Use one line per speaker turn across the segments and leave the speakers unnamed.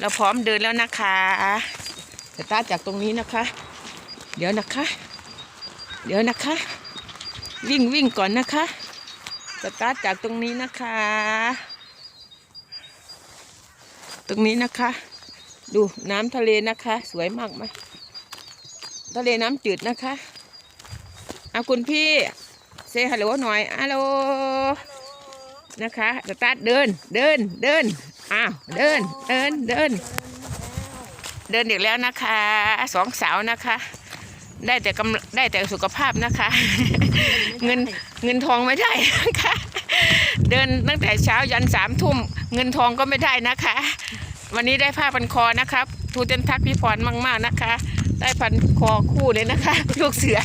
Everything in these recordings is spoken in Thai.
เราพร้อมเดินแล้วนะคะสตาร์ทจากตรงนี้นะคะ เดี๋ยวนะคะ เดี๋ยวนะคะ วิ่งวิ่งก่อนนะคะสตาร์ทจากตรงนี้นะคะ ตรงนี้นะคะ ดูน้ำทะเลนะคะ สวยมากไหมทะเลน้ำจืดนะคะเอาคุณพี่เซฮัลโหลหน่อยฮัลโหลนะคะสตาร์ทเดินเดินเดิน อ้าวเดินเดินเดิน เดินอีกแล้วนะคะสองสาวนะคะ ได้แต่กำได้แต่สุขภาพนะคะ เงินเงินทองไม่ได้นะคะ เดินตั้งแต่เช้ายันสามทุ่มเงินทองก็ไม่ได้นะคะ วันนี้ได้ผ้าพันคอนะครับทูเต็นทักพี่พรมากๆนะคะได้พันคอคู่เลยนะคะ ลูกเสือ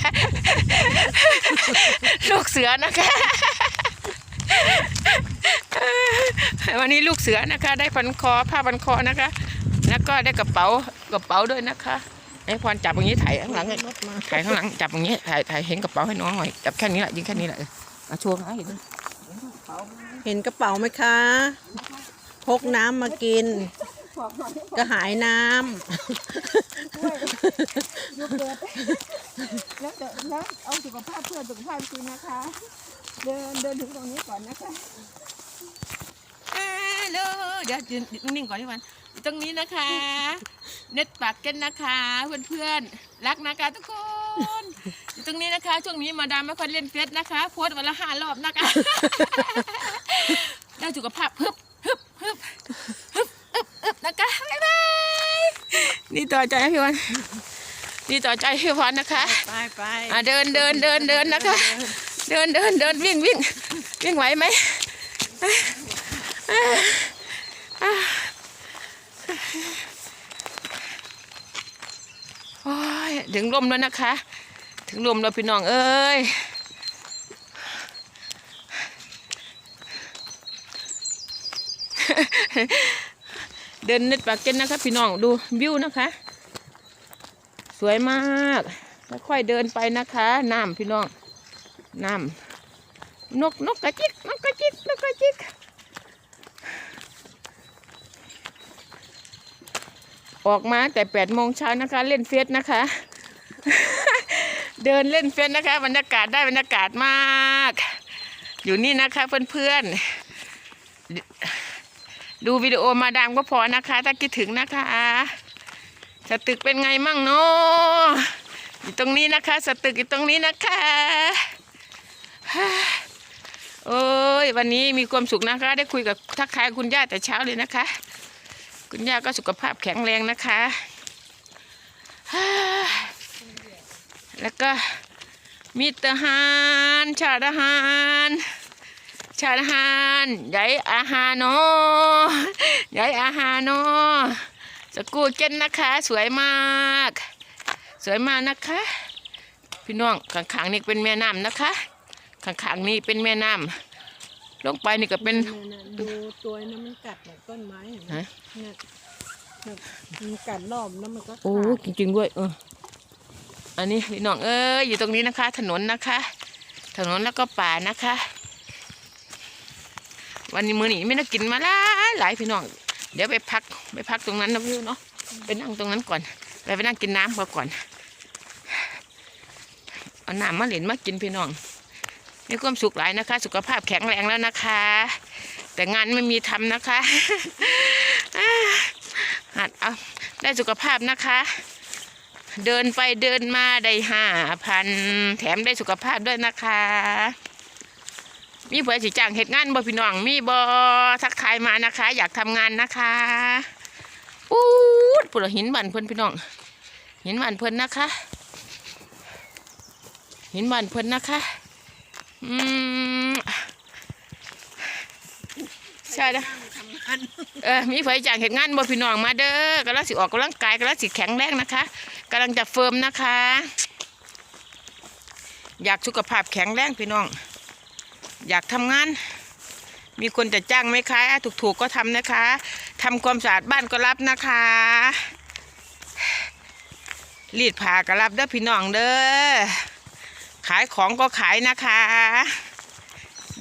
ลูกเสือนะคะ วันนี้ลูกเสือนะคะ ได้พันคอผ้าพันคอนะคะ แล้วก็ได้กระเป๋ากระเป๋าด้วยนะคะไอ้พรจับอย่างนี้ถ่ายข้างหลัง
รถมา
ถ่ายข้างหลังจับอย่างนี้ถ่ายถ่ายเห็นกระเป๋าให้น้องหน่อยจับแค่นี้แหละยิงแค่นี้แหละเออเอาโชว์ให้เห็น
เห็นกระเป๋าไหมคะพกน้ำมากินก็หายน้
ยกเดินแล้วเดินแล้วเอาสุขภาพเพื่อสุขภาพจริงนะคะ เดินเดินถึงตรงนี้ก่อนนะคะ
ฮัลโหลเดี๋ยวยืนนิ่งๆก่อนพี่วันอยู่ตรงนี้นะคะ เน็ตปากเก้นนะคะ เพื่อนๆ รักนะคะทุกคนอยู่ตรงนี้นะคะ ช่วงนี้มาดามไม่ค่อยเล่นเฟซนะคะ โพสต์วันละห้ารอบนะคะได้สุขภาพฮึบฮึบฮึบฮึบฮึบฮึบนะคะบ๊ายบายนี่ต่อใจให้พี่วันนี่ต่อใจให้พี่วันนะคะำ
ไปไป
อะเดินเดินเดินเดินนะคะ เดินเดินเดินวิ่งวิ่งวิ่งไหวไหมโอ้ยถึงลมแล้วนะคะ ถึงลมแล้วพี่น้องเอ้ยเดินน็ตปากเก็นนะคะ พี่น้องดูวิวนะคะ สวยมากค่อยๆเดินไปนะคะน้ำพี่น้อง น้ำนกนกกระจิกนกกระจิกนกกระจิกออกมาแต่แปดโมงเช้านะคะ เล่นเฟซนะคะ เดินเล่นเฟซนะคะบรรยากาศได้บรรยากาศมาก อยู่นี่นะคะเพื่อนๆ ดูวิดีโอมาดามก็พอนะคะ ถ้าคิดถึงนะคะสตึกเป็นไงมั่งเนาะอยู่ตรงนี้นะคะ สตึกอยู่ตรงนี้นะคะ โอ้ยวันนี้มีความสุขนะคะ ได้คุยกับทักทายคุณย่าแต่เช้าเลยนะคะ คุณย่าก็สุขภาพแข็งแรงนะคะ แล้วก็มีทหารชาติทหารชาติทหารใหญ่อาหารเนใหญ่อาหารเนสกูเจนนะคะ สวยมาก สวยมากนะคะ พี่น้องข้างๆนี่เป็นแม่น้ำนะคะ ข้างๆนี่เป็นแม่น้ำลงไปนี่ก็เป็น
เนี่ยเนี่ยดูตัวนั้นมันกัดเนี่ยต้นไม้เห็นไหม
ฮะ
เนี่ยเนี่ยมันกัดรอบแล้วมันก็
โอ้
ขาด
จริงๆด้วยเอออันนี้พี่น้องเอ้ยอยู่ตรงนี้นะคะ ถนนนะคะ ถนนแล้วก็ป่านะคะ วันนี้มือนี้ไม่ได้กินมาหลายหลายพี่น้อง เดี๋ยวไปพักไปพักตรงนั้นนะพี่เนาะไปนั่งตรงนั้นก่อน ไปไปนั่งกินน้ำก่อนก่อนเอาน้ำมาเหรียญมากินพี่น้อง มีความสุขหลายนะคะ สุขภาพแข็งแรงแล้วนะคะ แต่งานไม่มีทำนะคะหัดเอาได้สุขภาพนะคะ เดินไปเดินมาได้ห้าพันแถมได้สุขภาพด้วยนะคะ มีเผื่อสิจ้างเหตุงานบ่พี่น้องมีบ่ทักทายมานะคะ อยากทำงานนะคะปูดปุ่นหินบันเพิ่นพี่น้องหินบันเพิ่นนะคะหินบันเพิ่นนะคะ อืมใช่นะเออมีไฟจากเหตุงานบ่พี่น้องมาเด้อกำลังสิออกกำลังกายกำลังสิแข็งแรงนะคะกำลังจะเฟิร์มนะคะ อยากสุขภาพแข็งแรงพี่น้อง อยากทำงาน มีคนจะจ้างไหมคะถูกๆก็ทำนะคะทำความสะอาดบ้านก็รับนะคะรีดผ้าก็รับเด้อพี่น้องเด้อ ขายของก็ขายนะคะ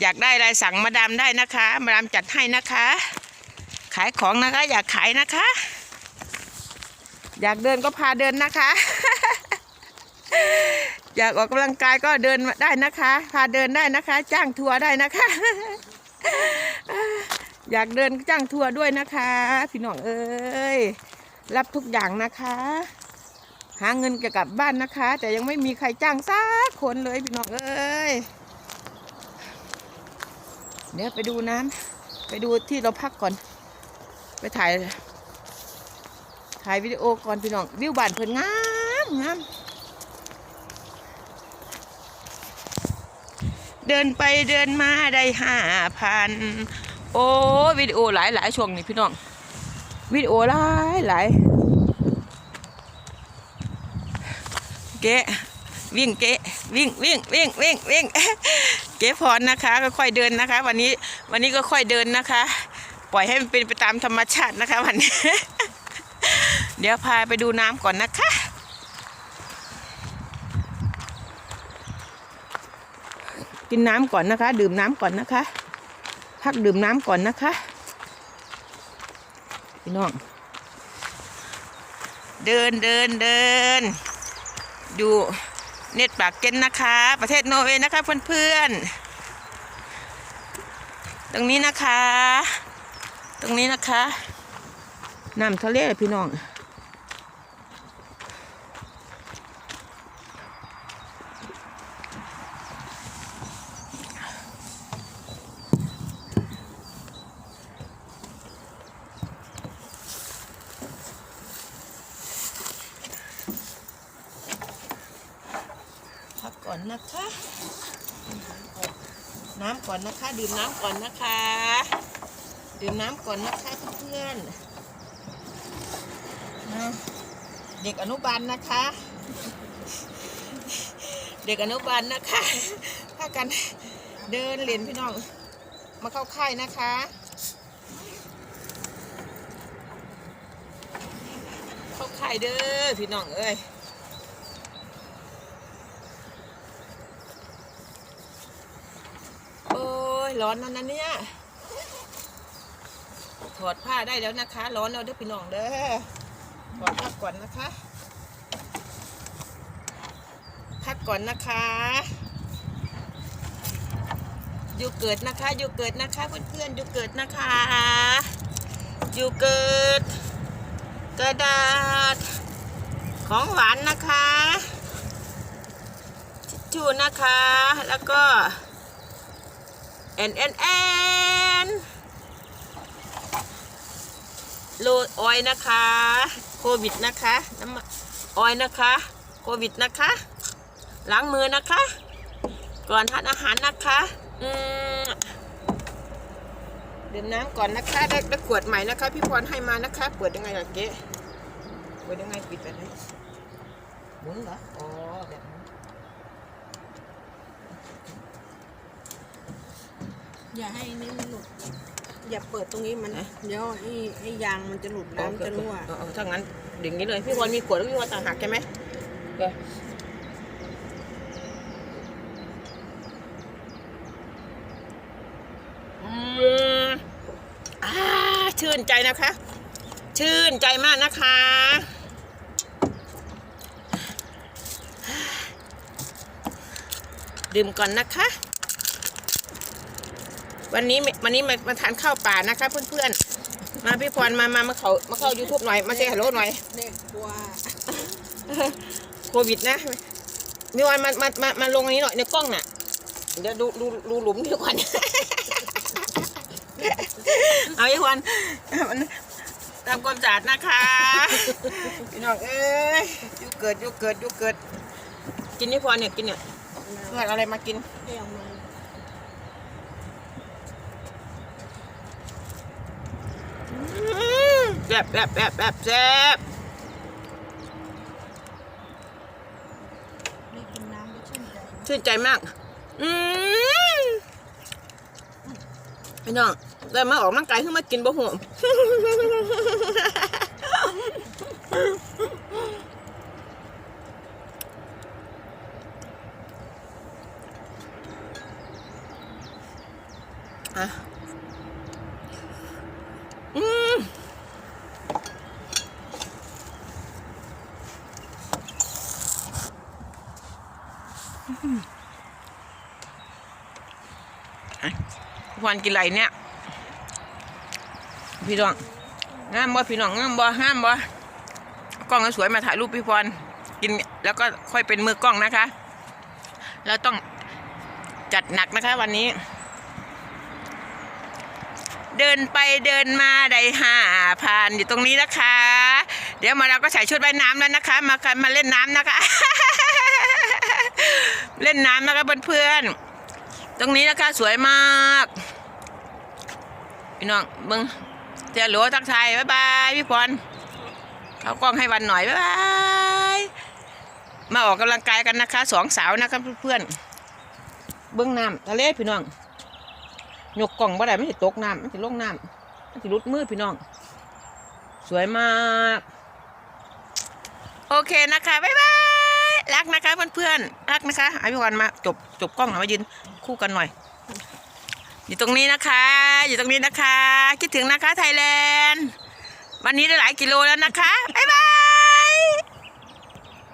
อยากได้อะไรสั่งมาดามได้นะคะ มาดามจัดให้นะคะ ขายของนะคะ อยากขายนะคะ อยากเดินก็พาเดินนะคะ อยากออกกำลังกายก็เดินได้นะคะ พาเดินได้นะคะ จ้างทัวร์ได้นะคะ อยากเดินจ้างทัวร์ด้วยนะคะ พี่น้องเอ้ยรับทุกอย่างนะคะ หาเงินเกี่ยวกับบ้านนะคะ แต่ยังไม่มีใครจ้างสักคนเลยพี่น้องเอ้ยเดี๋ยวไปดูน้ำไปดูที่เราพักก่อน ไปถ่าย ถ่ายวิดีโอก่อนพี่น้องวิวบ้านเพิ่นงามงามเดินไปเดินมาได้ห้าพันโอ้วิดีโอหลายหลายช่วงนี้พี่น้องวิดีโอหลายหลาย เก๊วิ่งเก๊วิ่งวิ่งวิ่งวิ่งวิ่งเก๊พรนะคะก็ค่อยเดินนะคะ วันนี้วันนี้ก็ค่อยเดินนะคะ ปล่อยให้มันเป็นไปตามธรรมชาตินะคะวันนี้ เดี๋ยวพาไปดูน้ำก่อนนะคะกินน้ำก่อนนะคะ ดื่มน้ำก่อนนะคะ พักดื่มน้ำก่อนนะคะพี่น้อง เดินเดินเดิน ดูเน็ตปากเกนนะคะ ประเทศโนเวย์นะคะเพื่อนๆ ตรงนี้นะคะ ตรงนี้นะคะน้ำทะเลพี่น้อง อนนะคะ น้ำก่อนนะคะ ดื่มน้ำก่อนนะคะ ดื่มน้ำก่อนนะคะเพื่อนเด็กอนุบาลนะคะ เด็กอนุบาลนะคะพากันเดินเล่นพี่น้อง มาเข้าค่ายนะคะเข้าค่ายเด้อพี่น้องเอ้ย โอ้ ยร้อนนั่นนะเนี่ยถอดผ้าได้แล้วนะคะ ร้อนแล้วเด้อพี่น้องเด้อถอดผ้าก่อนนะคะพักก่อนนะคะอยู่เกิดนะคะอยู่เกิดนะคะเพื่อนๆอยู่เกิดนะคะอยู่เกิดกระดาษ ของหวานนะคะทิชชูนะคะ แล้วก็ อนแอนแอนโลดออยนะคะ โควิดนะคะน้ำออยนะคะ โควิดนะคะ ล้างมือนะคะ ก่อนทานอาหารนะคะอืมดื่มน้ำก่อนนะคะได้ได้ขวดใหม่นะคะ พี่พรให้มานะคะเปิดยังไงล่ะเก๊เปิดยังไงปิดแบบนี้หมุนเหรออ๋อแบบนี้
อย่าให้นี่มันหลุด อย่าเปิดตรงนี้มันเดี๋ยวไอ้ไอ้ยางมันจะหลุดน้ำจะรั่ว
เออเออถ้างั้นดิ่งนี้เลย พี่พรมีขวดแล้วพี่พรต่างหากใช่ไหมโอเคอืมอ่าชื่นใจนะคะ ชื่นใจมากนะคะดื่มก่อนนะคะ วันนี้ไม่วันนี้มามาทานข้าวป่านะคะเพื่อนๆ มาพี่พรมามามาเขามาเข้า YouTube หน่อยมาเซฮัลโหลหน่อย
เด็กกลัว
โควิดนะมีวันมามามามาลงอันนี้หน่อยในกล้องน่ะเดี๋ยวดูดูดูหลุมดีกว่าเอาอีกวันมันทำความสะอาดนะคะพี่น้องเอ้ยอยูเกิดอยูเกิดอยูเกิด กินนี่พอเนี่ยกินเนี่ยเพื่อนเอาอะไรมากิน
เดี๋ยวมัน
แซ่บแซ่บแซ่บแซ่บแซ่บ
ได้กินน้ำก็ชื่นใจ
ชื่นใจมาก อืมพี่น้องได้มาออกกำลังกายขึ้นมากินบ่ห่วงอะ พรกินไรเนี่ย พี่น้องงามบ่พี่น้องงามบ่ห้ามบ่กล้องสวยมาถ่ายรูปพี่พรกินแล้วก็ค่อยเป็นมือกล้องนะคะ เราต้องจัดหนักนะคะวันนี้ เดินไปเดินมาได้ห้าผ่านอยู่ตรงนี้นะคะ เดี๋ยวมาเราก็ใส่ชุดว่ายน้ำแล้วนะคะ มากันมาเล่นน้ำนะคะ เล่นน้ำนะคะเพื่อนๆตรงนี้นะคะสวยมาก พี่น้องมึงเจ้าหลวทักทายบ๊ายบายพี่พรเขากล้องให้วันหน่อยบ๊ายบายมาออกกำลังกายกันนะคะสองสาวนะคะเพื่อนเบื้องน้ำทะเลพี่น้องหยกกล่องบ่ได้ไม่สิตกน้ำไม่สิลงน้ำไม่สิรุดมือพี่น้อง สวยมาก โอเคนะคะบ๊ายบายรักนะคะเพื่อนๆรักนะคะไอภิวันมาจบจบกล้องหน่อยมายืนคู่กันหน่อย อยู่ตรงนี้นะคะ อยู่ตรงนี้นะคะ คิดถึงนะคะไทยแลนด์ วันนี้ได้หลายกิโลแล้วนะคะ บ๊ายบาย